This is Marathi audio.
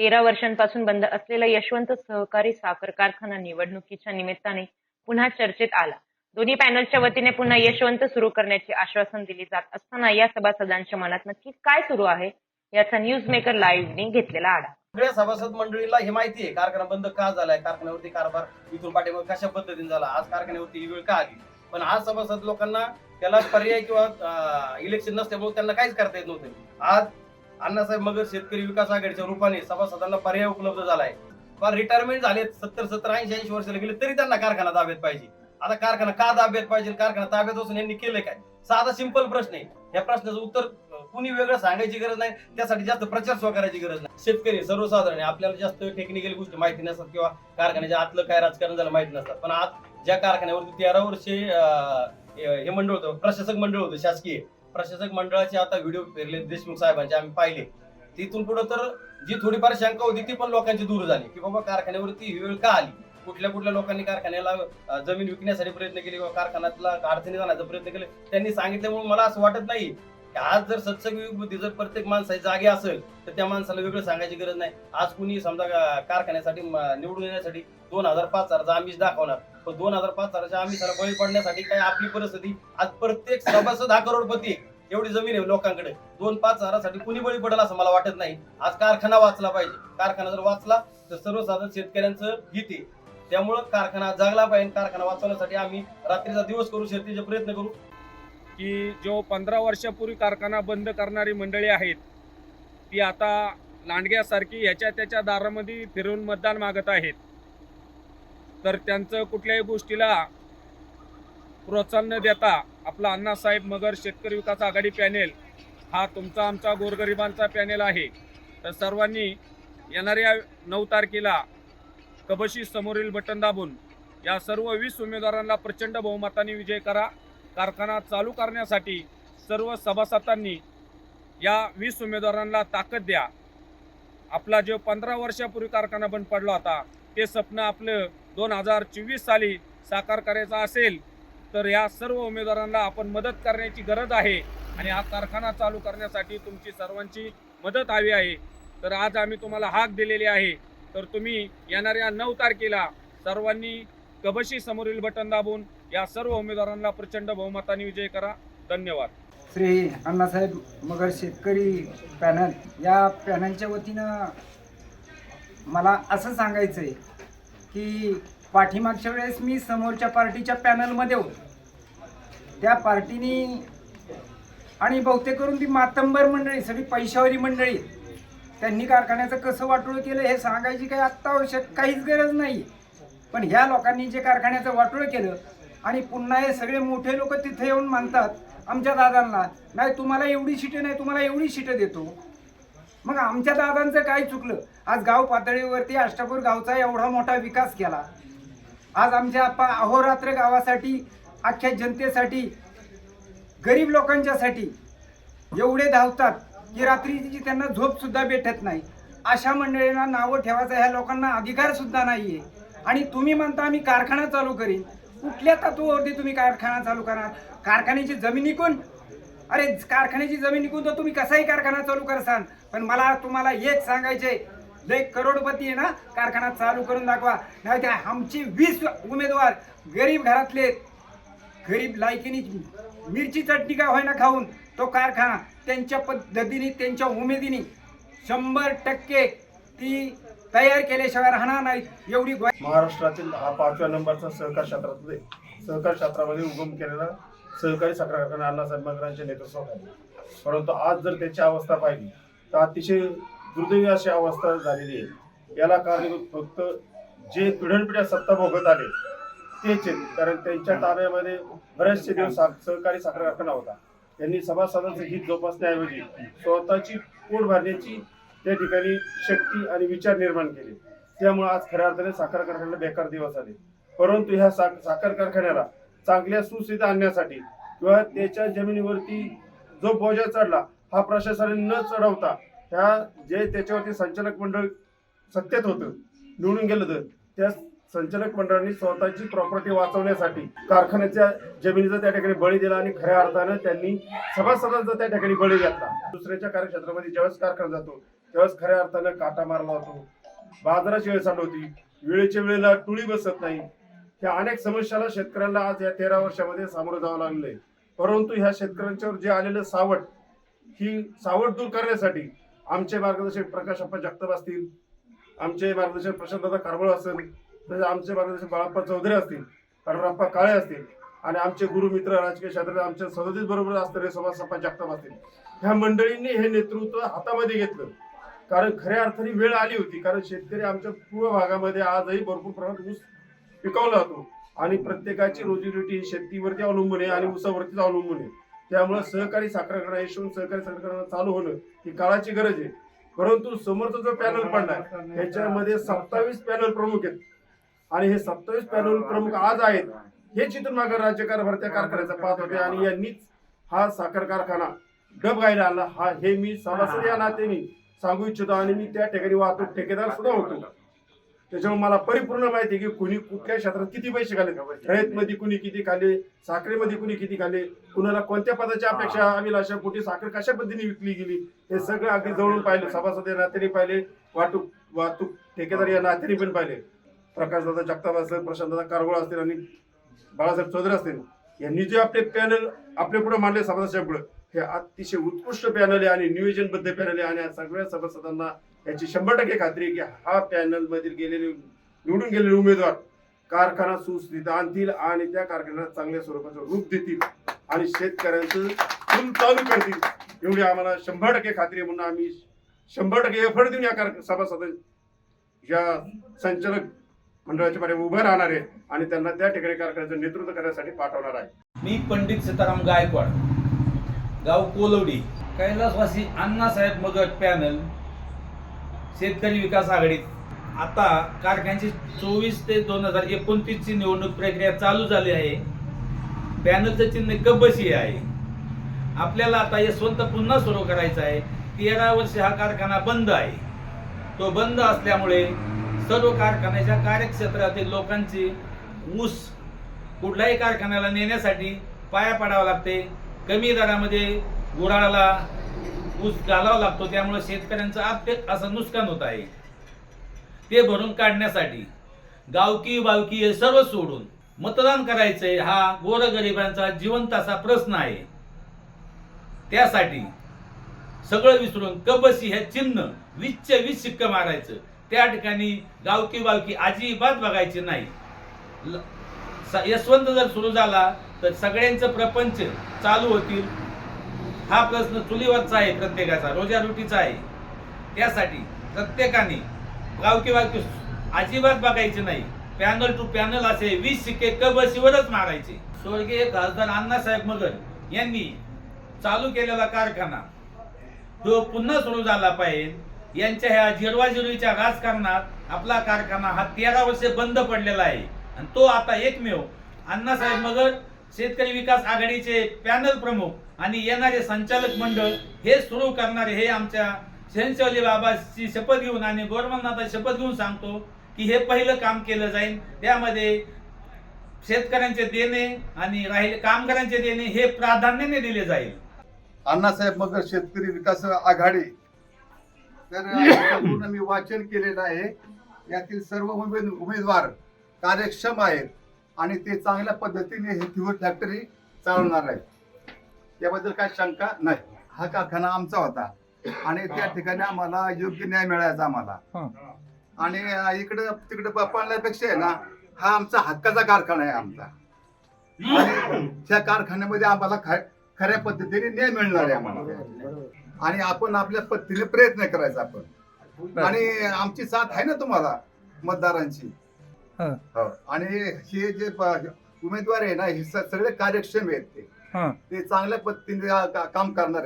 तेरा वर्षांपासून बंद असलेला यशवंत सहकारी साखर कारखाना निवडणुकीच्या निमित्ताने पुन्हा चर्चेत आला. दोन्ही पॅनलच्या वतीने पुन्हा यशवंत सुरू करण्याचे आश्वासन दिले जात असताना या सभासदांच्या मनात नक्की काय सुरू आहे याचा न्यूज मेकर लाईव्हने घेतलेला आढावा. सगळ्या सभासद मंडळीला हे माहिती आहे कारखाना बंद का झालाय? कारखान्यावरती कारभार इथून पाठीमागे कशा पद्धतीने झाला? आज कारखान्यावरती ही वेळ का आली? पण आज सभासद लोकांना त्याला पर्याय किंवा इलेक्शन नसल्यामुळे त्यांना काहीच करता येत नव्हते. आज अण्णासाहेब मगर शेतकरी विकास आघाडीच्या रूपाने सभासदांना पर्याय उपलब्ध झालाय. पण रिटायरमेंट झाले सत्तर सत्तर ऐंशी ऐंशी वर्षाला गेले तरी त्यांना कारखाना ताब्यात पाहिजे. आता कारखाना का ताब्यात पाहिजे? कारखाना ताब्यात असून यांनी केलं काय? साधा सिंपल प्रश्न आहे. या प्रश्नाचं उत्तर कुणी वेगळं सांगायची गरज नाही. त्यासाठी जास्त प्रचार स्व करायची गरज नाही. शेतकरी सर्वसाधारण आहे. आपल्याला जास्त टेक्निकल गोष्टी माहिती नसतात किंवा कारखान्याच्या आतलं काय राजकारण झालं माहिती नसतात. पण आज ज्या कारखान्यावरती तेरा वर्षे हे मंडळ होतं प्रशासक मंडळ होतं शासकीय प्रशासक मंडळाचे आता व्हिडिओ फिरले देशमुख साहेबांचे आम्ही पाहिले. तिथून पुढे तर जी थोडीफार शंका होती ती पण लोकांची दूर झाली. की बाबा कारखान्यावरती ही वेळ का आली? कुठल्या कुठल्या लोकांनी कारखान्याला जमीन विकण्यासाठी प्रयत्न केले किंवा कारखान्यातला अडचणी जाण्याचा प्रयत्न केले? त्यांनी सांगितल्यामुळे मला असं वाटत नाही. की आज जर सत्संग बुद्धी जर प्रत्येक माणसाची जागी असेल तर त्या माणसाला वेगळं सांगायची गरज नाही. आज कुणी समजा कारखान्यासाठी निवडून येण्यासाठी दोन हजार पाच हजारचा आमिष दाखवणार पण दोन हजार पाच हजारच्या आम्ही बळी पडण्यासाठी काय आपली परिस्थिती आज प्रत्येक सभासद हा करोडपती आहे. एवढी जमीन आहे लोकांकडे. दोन पाच हजारासाठी कुणी बळी पडेल असं मला वाटत नाही. आज कारखाना वाचला पाहिजे. कारखाना जर वाचला तर सर्वसाधारण शेतकऱ्यांचं हित आहे. त्यामुळं कारखाना जागला पाहिजे कारखाना वाचवण्यासाठी आम्ही रात्रीचा दिवस करू शेतीचे प्रयत्न करू. की जो पंधरा वर्षापूर्वी कारखाना बंद करणारी मंडळी आहेत ती आता लांडग्यासारखी ह्याच्या त्याच्या दारामध्ये फिरून मतदान मागत आहेत. तर त्यांचं कुठल्याही गोष्टीला प्रोत्साहन न देता आपला अण्णासाहेब मगर शेतकरी विकास आघाडी पॅनेल हा तुमचा आमचा गोरगरिबांचा पॅनेल आहे. तर सर्वांनी येणाऱ्या नऊ तारखेला कबशी समोरील बटन दाबून. या सर्व वीस उमेदवारांना प्रचंड बहुमताने विजय करा. कारखाना चालू करण्यासाठी सर्व सभासदांनी या वीस उमेदवारांना ताकद द्या. आपला जो पंधरा वर्षापूर्वी कारखाना बंद पडला होता ते स्वप्न आपलं दोन हजार चोवीस साली साकार करायचा असेल तर या सर्व उमेदवारांना आपण मदत करण्याची गरज आहे आणि हा कारखाना चालू करण्यासाठी तुमची सर्वांची मदत हवी आहे. तर आज आम्ही तुम्हाला हाक दिलेली आहे. तर तुम्ही येणाऱ्या नऊ तारखेला सर्वांनी कबशी समोरील बटन दाबून या सर्व उमेदवारांना प्रचंड बहुमताने विजय करा. धन्यवाद. श्री अण्णासाहेब मगर शेतकरी पॅनल या पॅनलच्या वतीनं मला असं सांगायचं आहे की पाठीमागच्या वेळेस मी समोरच्या पार्टीच्या पॅनलमध्ये होतो. त्या पार्टीनी आणि बहुतेक करून ती मातंबर मंडळी सगळी पैशावरी मंडळी त्यांनी कारखान्याचं कसं वाटोळ केलं हे सांगायची काही आत्ता आवश्यक काहीच गरज नाही पण ह्या लोकांनी जे कारखान्याचं वाटोळं केलं आणि पुन्हा हे सगळे मोठे लोक तिथे येऊन मानतात आमच्या दादांना नाही तुम्हाला एवढी शिटे नाही तुम्हाला एवढी शिटं देतो. मग आमच्या दादांचं काय चुकलं? आज गाव पातळीवरती अष्टापूर गावचा एवढा मोठा विकास केला. आज आमच्या पा अहोरात्र गावासाठी अख्ख्या जनतेसाठी गरीब लोकांच्यासाठी एवढे धावतात की रात्रीची त्यांना झोप सुद्धा भेटत नाही. अशा मंडळींना नावं ठेवायचा ह्या लोकांना अधिकार सुद्धा नाहीये. आणि तुम्ही म्हणता आम्ही कारखाना चालू करीन. कुठल्या तत्वावरती तुम्ही कारखाना चालू करणार? कारखान्याची जमीन विकून? अरे कारखान्याची जमीन विकून तर तुम्ही कसाही कारखाना चालू करसान? पण मला तुम्हाला एक सांगायचे लय करोडपती आहे ना कारखाना चालू करून दाखवा. नाही त्या आमचे वीस उमेदवार गरीब घरातले गरीब लायकीनी मिरची चटणी का होईना खाऊन तो कारखाना त्यांच्या पद्धतीने त्यांच्या उमेदीने शंभर टक्के ती तयार केल्याशिवाय राहणार नाही एवढी महाराष्ट्रातील हा पाचव्या नंबरचा सहकार क्षेत्रामध्ये सहकार क्षेत्रामध्ये उगम केलेला सहकारी साखर कारखाना अण्णासाहेब मगरांच्या नेतृत्वाखाली परंतु आज जर त्याची अवस्था पाहिली तर अतिशय दुर्दैवी अशी अवस्था झालेली आहे. याला कारणीभूत फक्त जे पिढ्यानपिढ्या सत्ता भोगत आले तेच आहेत कारण त्यांच्या ताब्यामध्ये बरेचसे दिवस सहकारी साखर कारखाना होता. त्यांनी सभासदांचं हित जोपासण्याऐवजी स्वतःची पोट भरण्याची त्या ठिकाणी शक्ती आणि विचार निर्माण केले. त्यामुळे आज खऱ्या अर्थाने साखर कारखान्याला बेकार दिवस आले. परंतु ह्या साखर कारखान्याला चांगल्या सुस्थिती आणण्यासाठी किंवा त्याच्या जमिनीवरती जो बोजा चढला हा प्रशासनाने न चढवता ह्या जे त्याच्यावरती संचालक मंडळ सत्तेत होतं निवडून गेलं तर त्या संचालक मंडळाने स्वतःची प्रॉपर्टी वाचवण्यासाठी कारखान्याच्या जमिनीचा त्या ठिकाणी बळी दिला आणि खऱ्या अर्थानं त्यांनी सभासदांचा त्या ठिकाणी बळी घातला. दुसऱ्याच्या कार्यक्षेत्रामध्ये ज्यावेळेस कारखाना जातो त्यावेळेस खऱ्या अर्थानं काटा मारला होतो बाजाराची वेळ चालू होती वेळेच्या वेळेला टुळी बसत नाही. ह्या अनेक समस्याला शेतकऱ्यांना आज या तेरा वर्षामध्ये सामोरं जावं लागलंय. परंतु ह्या शेतकऱ्यांच्यावर जे आलेलं सावट ही सावट दूर करण्यासाठी आमचे मार्गदर्शक प्रकाश अप्पा जगताप असतील आमचे मार्गदर्शक प्रशांतदादा कारबळ असेल तसेच आमचे मार्गदर्शक बाळाप्पा चौधरी असतील कर्णप्पा काळे असतील आणि आमचे गुरुमित्र राजकीय क्षेत्रात आमच्या सदतीस बरोबर असणारे सप्पा जगताप असतील. ह्या मंडळींनी हे नेतृत्व हातामध्ये घेतलं. कारण खऱ्या अर्थाने वेळ आली होती कारण शेतकरी आमच्या पूर्व भागामध्ये आजही भरपूर प्रमाणात ऊस पिकवला जातो. आणि प्रत्येकाची रोजीरोटी ही शेतीवरती अवलंबून आहे आणि ऊसावरतीच अवलंबून आहे. त्यामुळे सहकारी साखर कारखाना यशवंत सहकारी साखर कारखाना चालू होणं ही काळाची गरज आहे. परंतु समोरचा जो पॅनल पडलाय ह्याच्यामध्ये सत्तावीस पॅनल प्रमुख आहेत. आणि हे सत्तावीस पॅनल प्रमुख आज आहेत हे चित्र मागे राज्यकारभार त्या कारखान्याचा पाहत होते. आणि यांनीच हा साखर कारखाना डब गायला आला. हा हे मी सभासद या नात्याने सांगू इच्छितो आणि मी त्या ठिकाणी वाहतूक ठेकेदार सुद्धा होतो. त्याच्यामुळे मला परिपूर्ण माहिती आहे की कुणी कुठल्या क्षेत्रात किती पैसे खाले रयत मध्ये कुणी किती खाले साखरेमध्ये कुणी किती खाले कुणाला कोणत्या पदाची अपेक्षा अभिलाषा कुठे साखर कशा पद्धतीने विकली गेली हे सगळं अगदी जवळून पाहिले. सभासद या नात्याने पाहिले वाहतूक वाहतूक ठेकेदार या नात्याने पण पाहिले. प्रकाशदादा जगताप असतील प्रशांतदादा कारगोळ असतील आणि बाळासाहेब चौधरी असतील यांनी जे आपले पॅनल आपल्या पुढे मांडले सभासदाच्या पुढे हे अतिशय उत्कृष्ट पॅनल आहे आणि नियोजनबद्ध पॅनल आहे आणि सगळ्या सभासदांना याची शंभर टक्के खात्री आहे की हा पॅनल मधील गेलेले निवडून गेलेले उमेदवार कारखाना सुस्थित आणतील आणि त्या कारखान्याला चांगल्या स्वरूपाचं रूप देतील आणि शेतकऱ्यांचं फुल चालू करतील. एवढी आम्हाला शंभर टक्के खात्री म्हणून आम्ही शंभर टक्के एफर्ट देऊन या कार सभासद या संचालक मंडळाच्या पाठी उभे राहणार आहे आणि त्यांना त्या ठिकाणी कारखान्याचं नेतृत्व करण्यासाठी पाठवणार आहे. मी पंडित सीताराम गायकवाड गाव कोलवडी कैलासवासी अण्णासाहेब मगट पॅनल शेतकरी विकास आघाडीत. आता कारखान्याची चोवीस ते दोन हजार एकोणतीसची निवडणूक प्रक्रिया चालू झाली आहे. पॅनलचं चिन्ह कब्बशी आहे. आपल्याला आता यशवंत पुन्हा सुरू करायचं आहे. तेरा वर्ष हा कारखाना बंद आहे. तो बंद असल्यामुळे सर्व कारखान्याच्या कार्यक्षेत्रातील लोकांची ऊस कुठल्याही कारखान्याला नेण्यासाठी पाया पडावा लागते. कमी दरामध्ये गुराळाला ऊस घालावा लागतो त्यामुळे शेतकऱ्यांचं आत्य असं नुकसान होत आहे. ते भरून काढण्यासाठी गावकी बावकी हे सर्व सोडून मतदान करायचंय हा गोरगरिबांचा जिवंत असा प्रश्न आहे. त्यासाठी सगळं विसरून कबसी हे चिन्ह वीसचे वीस शिक्क मारायचं. त्या ठिकाणी गावकी बावकी अजिबात बघायची नाही. ल- स- यशवंत जर सुरू झाला तर सगळ्यांचं प्रपंच चालू होतील. हा प्रश्न चुलीवरचा आहे प्रत्येकाचा रोजारोटीचा आहे. त्यासाठी प्रत्येकाने गावकी बावकी अजिबात बघायचे नाही. पॅनल टू पॅनल असे वीस शिक्के कबशीवरच मारायचे. स्वर्गीय खासदार अण्णासाहेब मगर यांनी चालू केलेला कारखाना तो पुन्हा सुरू झाला पाहिजे. यांच्या ह्या जिरवाजिरवीच्या राजकारणात आपला कारखाना हा तेरा वर्षे बंद पडलेला आहे. आणि तो आता एकमेव अण्णासाहेब मगर शेतकरी विकास आघाडीचे पॅनल प्रमुख आणि येणारे संचालक मंडळ हे सुरू करणारे हे आमच्या शहनशवली बाबाची शपथ घेऊन आणि गोरमनाथा शपथ घेऊन सांगतो की हे पहिलं काम केलं जाईल. त्यामध्ये शेतकऱ्यांचे देणे आणि राहिले कामगारांचे देणे हे प्राधान्याने दिले जाईल. अण्णासाहेब मगर शेतकरी विकास आघाडी. तर पूर्ण मी वाचन केलेलं आहे. यातील सर्व उमेदवार कार्यक्षम आहेत. आणि ते चांगल्या पद्धतीने हे फिवर फॅक्टरी चालवणार आहेत. याबद्दल काय शंका नाही. हा कारखाना आमचा होता. आणि त्या ठिकाणी आम्हाला योग्य न्याय मिळायचा आम्हाला. आणि इकडं तिकडं पळण्यापेक्षा आहे ना हा आमचा हक्काचा कारखाना आहे आमचा. आणि त्या कारखान्यामध्ये आम्हाला खऱ्या पद्धतीने न्याय मिळणार आहे आम्हाला. आणि आपण आपल्या पद्धतीने प्रयत्न करायचा आपण. आणि आमची साथ आहे ना तुम्हाला मतदारांची. हं. हो. आणि हे जे प- उमेदवार आहे ना हे स- सगळे कार्यक्षम आहेत ते हं. ते चांगल्या पद्धतीने का- काम करणार आहे